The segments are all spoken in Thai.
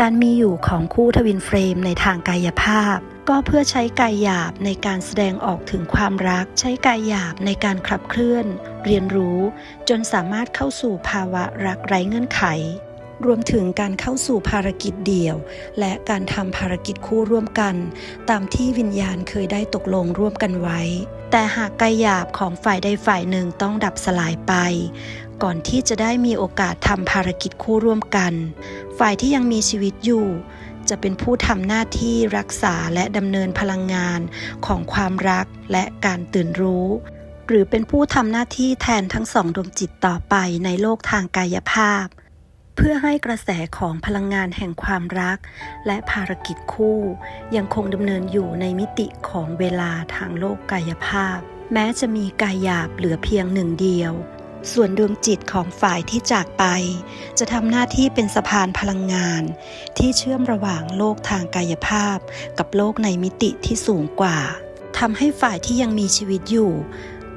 การมีอยู่ของคู่ทวินเฟรมในทางกายภาพ ก็เพื่อใช้กายหยาบในการแสดงออกถึงความรัก ใช้กายหยาบในการขับเคลื่อน เรียนรู้ จนสามารถเข้าสู่ภาวะรักไร้เงื่อนไข รวมถึงการเข้าสู่ภารกิจเดี่ยว และการทำภารกิจคู่ร่วมกัน ตามที่วิญญาณเคยได้ตกลงร่วมกันไว้ แต่หากกายหยาบของฝ่ายใดฝ่ายหนึ่งต้องดับสลายไป ก่อนที่จะได้มีโอกาสทำภารกิจคู่ร่วมกัน ฝ่ายที่ยังมีชีวิตอยู่จะเป็นผู้ทำหน้าที่รักษาและดำเนินพลังงานของความรักและการตื่นรู้ หรือเป็นผู้ทำหน้าที่แทนทั้งสองดวงจิตต่อไปในโลกทางกายภาพ เพื่อให้กระแสของพลังงานแห่งความรัก และภารกิจคู่ ยังคงดำเนินอยู่ในมิติของเวลาทางโลกกายภาพ แม้จะมีกายหยาบเหลือเพียงหนึ่งเดียว ส่วนดวงจิตของฝ่ายที่จากไป จะทำหน้าที่เป็นสะพานพลังงาน ที่เชื่อมระหว่างโลกทางกายภาพ กับโลกในมิติที่สูงกว่าทำให้ฝ่ายที่ยังมีชีวิตอยู่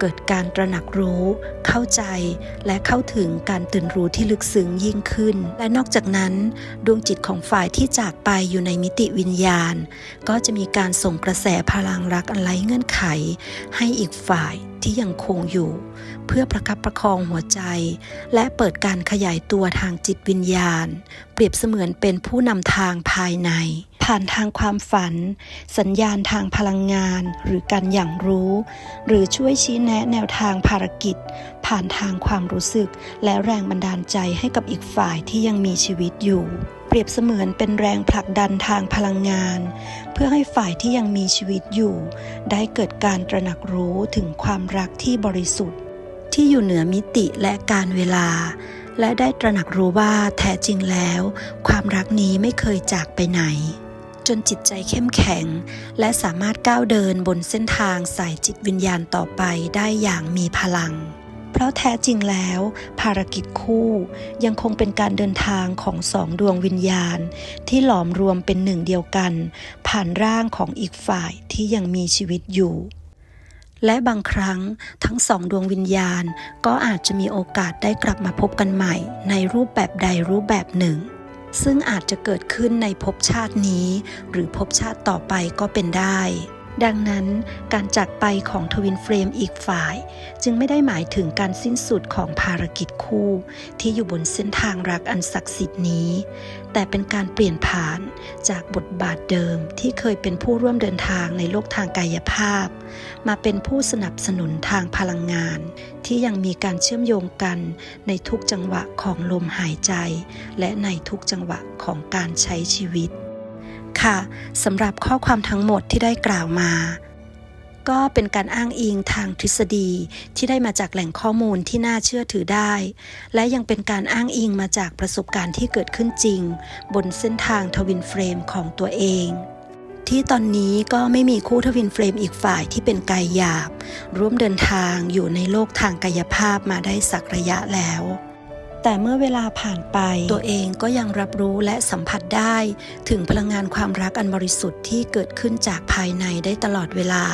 เกิดการตระหนักรู้ เข้าใจ และเข้าถึงการตื่นรู้ที่ลึกซึ้งยิ่งขึ้น และนอกจากนั้นดวงจิตของฝ่ายที่จากไปอยู่ในมิติวิญญาณ ก็จะมีการส่งกระแสพลังรักอันไร้เงื่อนไข ให้อีกฝ่ายที่ยังคงอยู่ เพื่อประคับประคองหัวใจ และเปิดการขยายตัวทางจิตวิญญาณ เปรียบเสมือนเป็นผู้นำทางภายใน ผ่านทางความฝัน สัญญาณทางพลังงาน หรือการอย่างรู้ หรือช่วยชี้แนะแนวทางภารกิจ ผ่านทางความรู้สึก และแรงบันดาลใจให้กับอีกฝ่ายที่ยังมีชีวิตอยู่ เปรียบเสมือนเป็นแรงผลักดันทางพลังงาน เพื่อให้ฝ่ายที่ยังมีชีวิตอยู่ ได้เกิดการตระหนักรู้ถึงความรักที่บริสุทธิ์ ที่อยู่เหนือมิติและการเวลาและได้ตระหนักรู้ว่าแท้จริงแล้ว ความรักนี้ไม่เคยจากไปไหน จนจิตใจเข้มแข็ง และสามารถก้าวเดินบนเส้นทางสายจิตวิญญาณต่อไปได้อย่างมีพลัง เพราะแท้จริงแล้ว ภารกิจคู่ยังคงเป็นการเดินทางของสองดวงวิญญาณ ที่หลอมรวมเป็นหนึ่งเดียวกัน ผ่านร่างของอีกฝ่ายที่ยังมีชีวิตอยู่และบางครั้งทั้งสองดวงวิญญาณก็อาจจะมีโอกาสได้กลับมาพบกันใหม่ในรูปแบบใดรูปแบบหนึ่ง ซึ่งอาจจะเกิดขึ้นในภพชาตินี้ หรือภพชาติต่อไปก็เป็นได้ ดังนั้นการจากไปของทวินเฟรมอีกฝ่าย จึงไม่ได้หมายถึงการสิ้นสุดของภารกิจคู่ ที่อยู่บนเส้นทางรักอันศักดิ์สิทธิ์นี้ แต่เป็นการเปลี่ยนผ่านจากบทบาทเดิมที่เคยเป็นผู้ร่วมเดินทางในโลกทางกายภาพ มาเป็นผู้สนับสนุนทางพลังงาน ที่ยังมีการเชื่อมโยงกันในทุกจังหวะของลมหายใจ และในทุกจังหวะของการใช้ชีวิต ค่ะสำหรับข้อความทั้งหมดที่ได้กล่าวมา ก็เป็นการอ้างอิงทางทฤษฎีที่ได้มาจากแหล่งข้อมูลที่น่าเชื่อถือได้ และยังเป็นการอ้างอิงมาจากประสบการณ์ที่เกิดขึ้นจริง บนเส้นทางทวินเฟรมของตัวเองที่ตอนนี้ก็ไม่มีคู่ทวินเฟรมอีกฝ่ายที่เป็นกายหยาบ ร่วมเดินทางอยู่ในโลกทางกายภาพมาได้สักระยะแล้ว แต่เมื่อเวลาผ่านไป ตัวเองก็ยังรับรู้และสัมผัสได้ ถึงพลังงานความรักอันบริสุทธิ์ที่เกิดขึ้นจากภายในได้ตลอดเวลา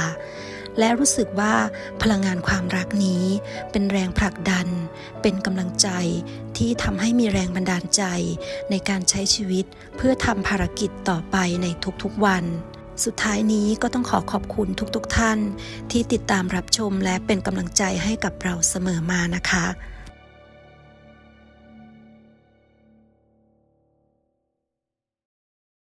และรู้สึกว่าพลังงานความรักนี้ เป็นแรงผลักดัน เป็นกำลังใจที่ทำให้มีแรงบันดาลใจ ในการใช้ชีวิตเพื่อทำภารกิจต่อไปในทุกๆวันสุดท้ายนี้ก็ต้องขอขอบคุณทุกๆท่าน ที่ติดตามรับชมและเป็นกำลังใจให้กับเราเสมอมานะคะ